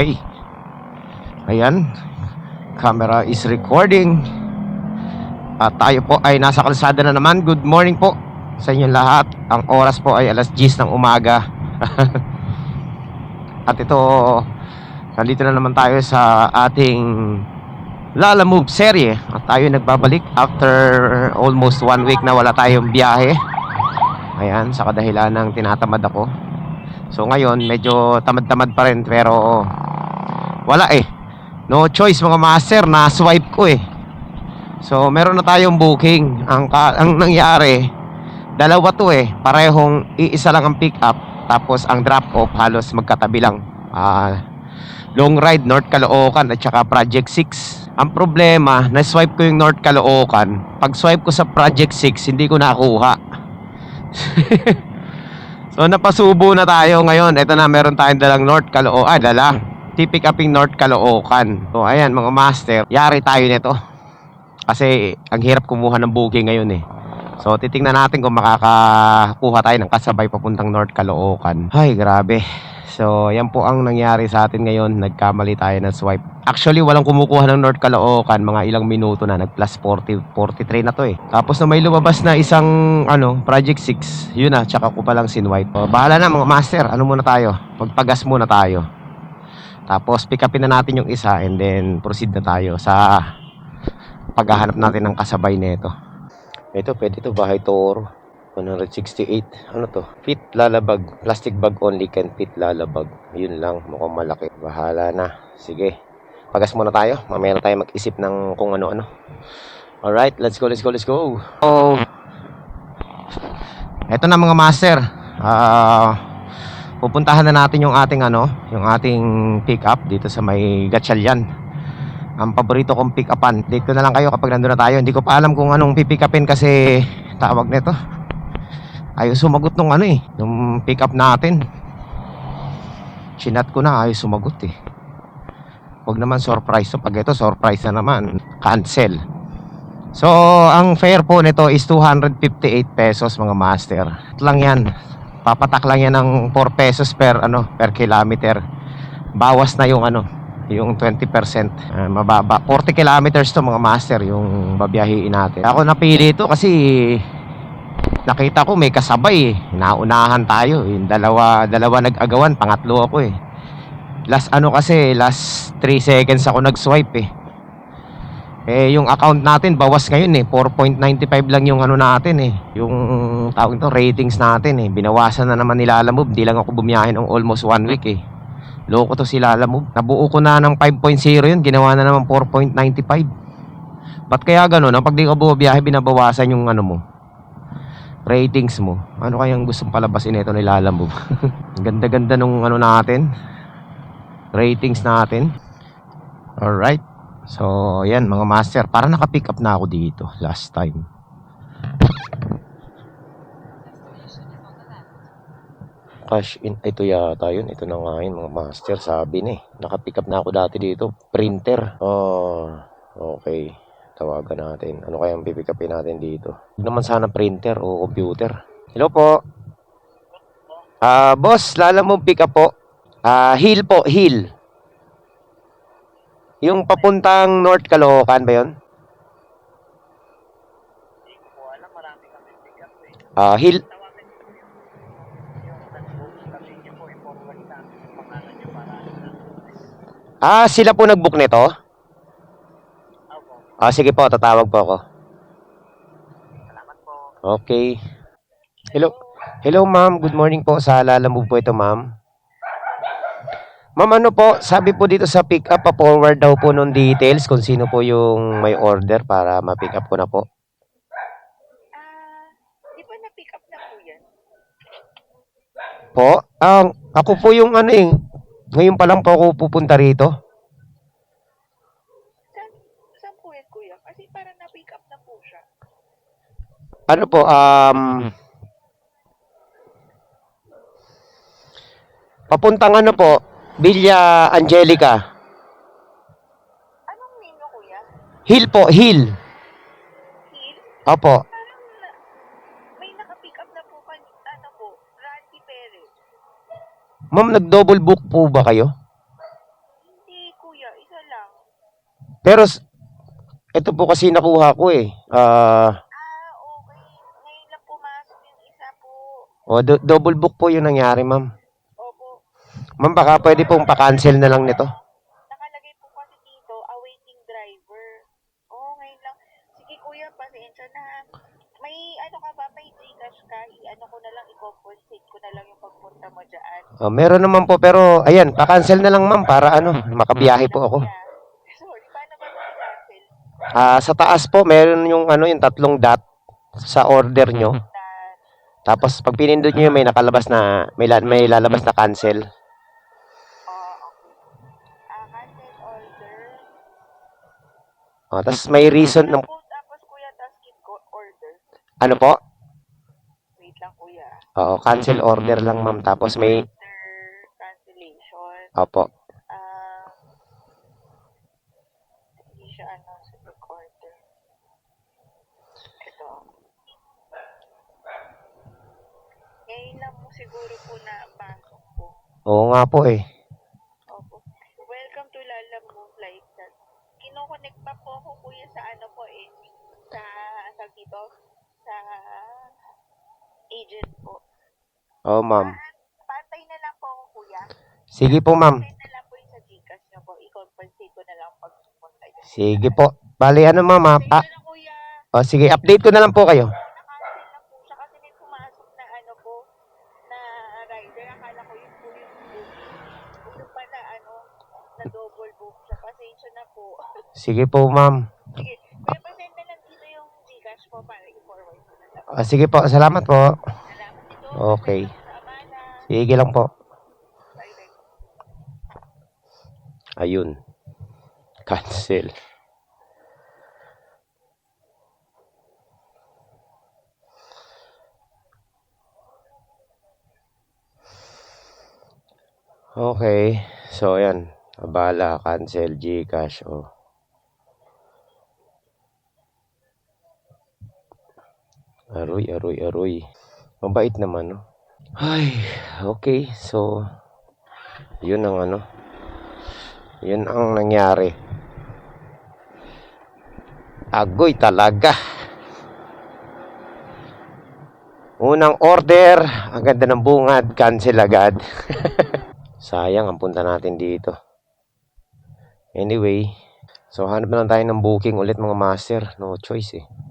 Okay. Ayan. Camera is recording. At tayo po ay nasa kalsada na naman. Good morning po sa inyong lahat. Ang oras po ay alas 10 ng umaga. At ito, nandito na naman tayo sa ating Lala Move serye. At tayo nagbabalik after almost one week na wala tayong biyahe. Ayan, sa kadahilan ng tinatamad ako. So ngayon, medyo tamad-tamad pa rin pero wala eh. No choice mga master, na swipe ko eh. So meron na tayong booking. Ang, ang nangyari, dalawa to eh. Parehong iisa lang ang pick up tapos ang drop off halos magkatabi lang. Ah, long ride North Caloocan at saka Project 6. Ang problema, na-swipe ko yung North Caloocan. Pag swipe ko sa Project 6, hindi ko nakuha. So napasubo na tayo ngayon. Ito na meron tayong dalang North Caloocan. Ah, dala. Pick uping North Caloocan. So ayan mga master, yari tayo nito. Kasi ang hirap kumuha ng booking ngayon eh. So titingnan natin kung makakakuha tayo ng kasabay papuntang North Caloocan. Ay, grabe. So, yan po ang nangyari sa atin ngayon. Nagkamali tayo ng swipe. Actually, walang kumukuha ng North Caloocan. Mga ilang minuto na. Nag plus 40, 43 na to eh. Tapos na may lumabas na isang, ano, Project 6. Yun na, tsaka ko palang sinwipe. O, bahala na mga master. Ano muna tayo? Magpagas muna tayo. Tapos, pick upin na natin yung isa and then proceed na tayo sa paghahanap natin ng kasabay nito. Ito, pwede to bahay toro. 168. Ano to? Fit lalabag. Plastic bag only can fit lalabag. Yun lang. Mukhang malaki. Bahala na. Sige. Pagas muna tayo. Mamaya na tayo mag-isip ng kung ano-ano. Alright. Let's go, let's go, let's go. Oh. Ito na mga master. Ah... pupuntahan na natin yung ating ano, yung ating pick up dito sa may Gatchalian. Ang paborito kong pick upan. Date ko na lang kayo kapag nandun na tayo. Hindi ko pa alam kung anong pipick upin kasi tawag nito. Ayaw sumagot nung ano eh, nung pick up natin. Chinat ko na, ayaw sumagot eh. Huwag naman surprise. So pag ito surprise na naman, cancel. So, ang fare po nito is 258 pesos mga master. Ito lang yan. Papatak lang yan ng 4 pesos per ano per kilometer. Bawas na yung ano, yung 20%. Ah, mababa. 40 kilometers to mga master yung babiyahiin natin. Ako napili ito kasi nakita ko may kasabay eh. Naunahan tayo. Yung dalawa, dalawa nag-agawan, pangatlo ako eh. Last ano kasi, last 3 seconds ako nag-swipe eh. Eh, yung account natin, bawas ngayon eh. 4.95 lang yung ano natin eh. Yung tawag ito, ratings natin eh. Binawasan na naman nila Lalamove. Hindi lang ako bumiyahin ng almost one week eh. Loko to si Lalamove. Nabuo ko na ng 5.0 yun. Ginawa na naman 4.95. Ba't kaya ganun? Ang pag di ka bumiyahe, binabawasan yung ano mo. Ratings mo. Ano kayang gustong palabasin ito ni Lalamove? Ganda-ganda nung ano natin. Ratings natin. Alright. So, yan mga master. Para naka-pick up na ako dito last time. Cash in. Ito yata yun. Ito na nga yun mga master. Sabi ni. Naka-pick up na ako dati dito. Printer. Oh, okay. Tawagan natin. Ano kayang pipick upin natin dito? Hindi naman sana printer o computer. Hello po. Ah, boss, lala mo pick up po. Ah, hill po, hill. Yung papuntang North Caloocan ba 'yon? Ah, hill. Ah, sila po nag-book nito? Ah, sige po, tatawag po ako. Okay. Hello. Hello, ma'am. Good morning po. Sa Lala Move po ito, ma'am. Ma'am, ano po, sabi po dito sa pick up, pa-forward daw po nung details kung sino po yung may order para ma-pick up ko na po. Ah, di ba na-pick up na po yan? Po? Ang ako po yung ano eh, ngayon pa lang po ako pupunta rito. Saan, saan po yan, kuya? Kasi parang na-pick up na po siya. Ano po, um, papuntang ano po, Villa Angelica. Anong name niyo, kuya? Hill po, Hill. Hill? Opo. Parang na, may naka-pick up na po kan, ano po, Randy Perez. Ma'am, nag-double book po ba kayo? Pero, s- ito po kasi nakuha ko eh. Ah, Ah, okay. Ngayon lang pumasok yung isa po. o, do- double book po yung nangyari, ma'am. Ma'am, baka pwede pong pa-cancel na lang nito. Nakalagay po kasi dito, awaiting driver. Oo, ngayon lang. Sige kuya, pasensya na. May ano ka ba, may Gcash ka? I-ano ko na lang, i-compensate ko na lang yung pagpunta mo dyan. Oh, meron naman po, pero, ayan, pa-cancel na lang, ma'am, para ano, makabiyahe po ako. Sorry, paano ba ito cancel? Ah, sa taas po, meron yung ano, yung tatlong dot sa order nyo. Tapos, pag pinindot nyo may nakalabas na, may, la- may lalabas na cancel. Oh, tapos may reason ng, Ano po, tapos kuya, tapos keep ko order. ano po? Wait lang kuya. Oo, cancel order lang, ma'am. Tapos may, Order cancellation. opo. Ah, hindi siya ano, sa recorder. Ito. Ngayon lang mo siguro po na pasok po. Oo nga po eh. Opo. Welcome to Lala Move Lifestyle. Kinoconnect pa po ako kuya sa ano po eh. Sa, sa dito? Sa agent po. Oo, ma'am. Pantay na lang po ako kuya. Sige po, ma'am. Pantay na lang po yung sa Gcash niyo po. I-compensate ko na lang pag pumunta yun. Sige po. Bali, ano, ma'am, Thank ah, na kuya. oh, sige, update ko na lang po kayo. Nakancel na po siya kasi may pumasok na ano po na rider. Akala ko yun po yung booking. Yung pala ano, na double book siya. Pasensya na po. Sige po, ma'am. Sige, kaya pasend na lang dito yung Gcash po para i-forward ko na lang. Ah, sige po, salamat po. Okay. Sige lang po. Ayun. Cancel. Okay. So, ayan. Abala, cancel, Gcash, oh. Aroy, aroy, aroy. Mabait naman, no? Ay, okay. So, yun ang ano. Yun ang nangyari. Agoy talaga. Unang order, ang ganda ng bungad, cancel agad. Sayang ang punta natin dito. Anyway, so hanap na lang tayo ng booking ulit mga master. No choice eh.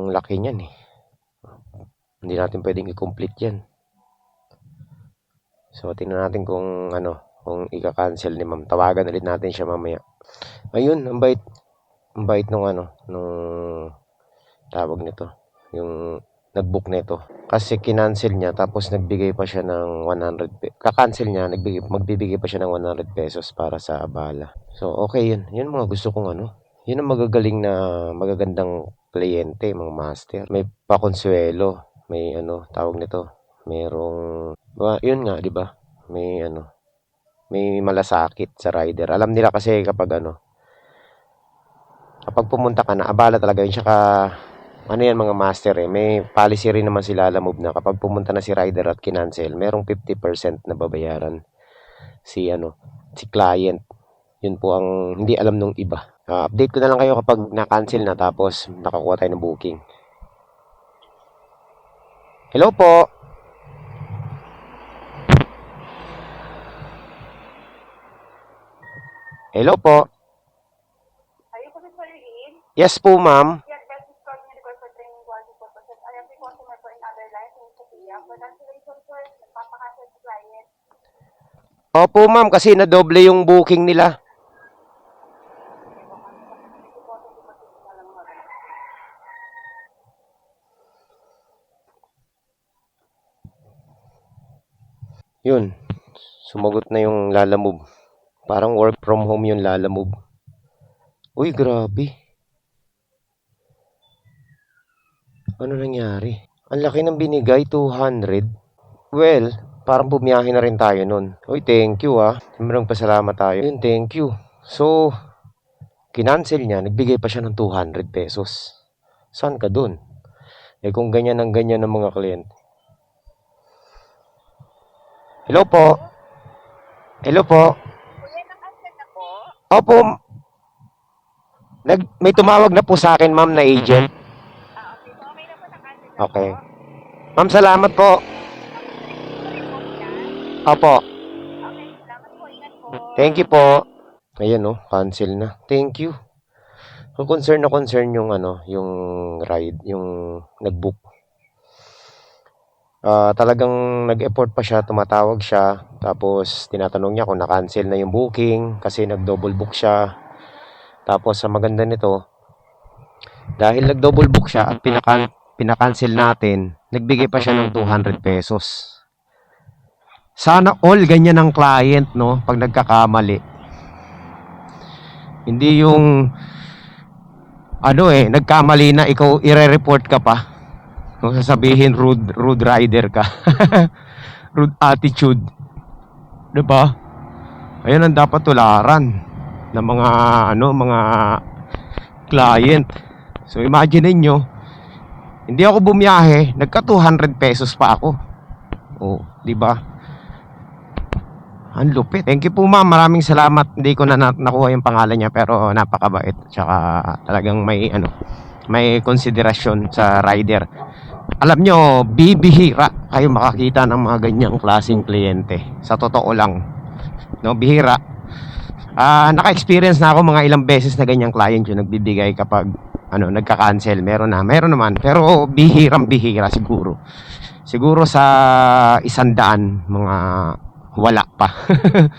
Ang laki niyan eh. Hindi natin pwedeng i-complete yan. So, tingnan natin kung ano, kung ika-cancel ni ma'am. Tawagan ulit natin siya mamaya. Ayun, ang bait. Ang bait nung ano, nung tawag nito. Yung nag-book nito. Kasi kinancel niya tapos nagbigay pa siya ng 100 pe- Ka-cancel niya, nagbigay, magbibigay pa siya ng 100 pesos para sa abala. So, okay yun. Yun mga gusto kong ano. Yun ang magagaling na magagandang kliyente, mga master. May pakonsuelo. May ano, tawag nito. Merong, ba, yun nga, di ba? May ano, may malasakit sa rider. Alam nila kasi kapag ano, kapag pumunta ka na, abala talaga yun. Tsaka, ano yan mga master eh, may policy rin naman sila alam na kapag pumunta na si rider at kinancel, merong 50% na babayaran si ano, si client. Yun po ang hindi alam nung iba. Ah, update ko na lang kayo kapag na-cancel na tapos nakakuha tayo ng booking. Hello po. Hello po. Ayun po si Solin. Yes po, ma'am. Yes, that is calling the record for training quality purposes. I am the customer for in other lines in Sophia. For cancellation, nagpapakancel sa client. Opo, ma'am, kasi na-doble yung booking nila. Yun. Sumagot na yung Lala Move. Parang work from home yung Lala Move. Uy, grabe. Ano nangyari? Ang laki ng binigay, 200. Well, parang bumiyahe na rin tayo nun. Uy, thank you ah. Marang pasalamat tayo. Yun, thank you. So, kinancel niya, nagbigay pa siya ng 200 pesos. Saan ka dun? Eh kung ganyan ang ganyan ng mga kliyente. Hello po. Hello po. Kuya, nakancel na po. Opo. Nag, may tumawag na po sa akin, ma'am, na agent. Ah, okay. Okay na po na-cancel na Okay. po. Ma'am, salamat po. Po. Opo. Okay, salamat po. Ingat po. Thank you po. Ayan oh, cancel na. Thank you. Kung concern na concern yung ano, yung ride, yung nag-book. Ah, talagang nag-effort pa siya, tumatawag siya, tapos tinatanong niya kung na-cancel na yung booking kasi nag-double book siya. Tapos sa maganda nito, dahil nag-double book siya at pinaka pinakancel natin, nagbigay pa siya ng 200 pesos. Sana all ganyan ang client, no? Pag nagkakamali. Hindi yung ano eh, nagkamali na ikaw ire-report ka pa. Kung sasabihin rude, rude rider ka. rude attitude. 'Di ba? Ayun ang dapat tularan ng mga ano, mga client. So imagine niyo hindi ako bumiyahe, nagka 200 pesos pa ako. Oh, 'di ba? Ang lupit. Thank you po ma'am. Maraming salamat. Hindi ko na nakuha yung pangalan niya pero napakabait. Tsaka talagang may ano, may konsiderasyon sa rider. Alam nyo, bibihira kayo makakita ng mga ganyang klaseng kliyente. Sa totoo lang. No, bihira. Ah, naka-experience na ako mga ilang beses na ganyang client yung nagbibigay kapag ano, nagka-cancel. Meron na, meron naman. Pero bihirang bihira siguro. Siguro sa isang daan, mga wala pa.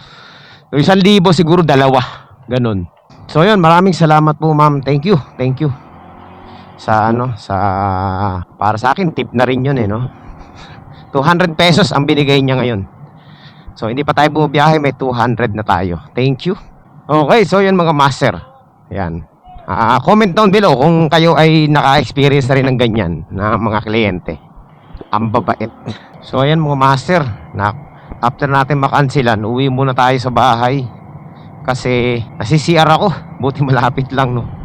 Isang libo siguro dalawa. Ganun. So yun, maraming salamat po ma'am. Thank you. Thank you. Sa ano, sa para sa akin tip na rin yun eh, no. 200 pesos ang binigay niya ngayon. So hindi pa tayo bumibiyahe, may 200 na tayo. Thank you. Okay, so yun mga master. Yan. Ah, comment down below kung kayo ay naka-experience na rin ng ganyan na mga kliyente. Ang babait. So ayan mga master, na after natin makansilan, uwi muna tayo sa bahay. Kasi nasi-CR ako. Buti malapit lang, no.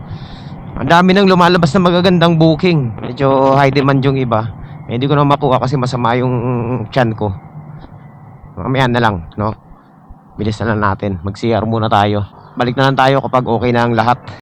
Ang dami nang lumalabas na magagandang booking. Medyo high demand yung iba. Eh, hindi ko na makuha kasi masama yung chan ko. Mamaya na lang, no. Bilis na lang natin. Mag-CR muna tayo. Balik na lang tayo kapag okay na ang lahat.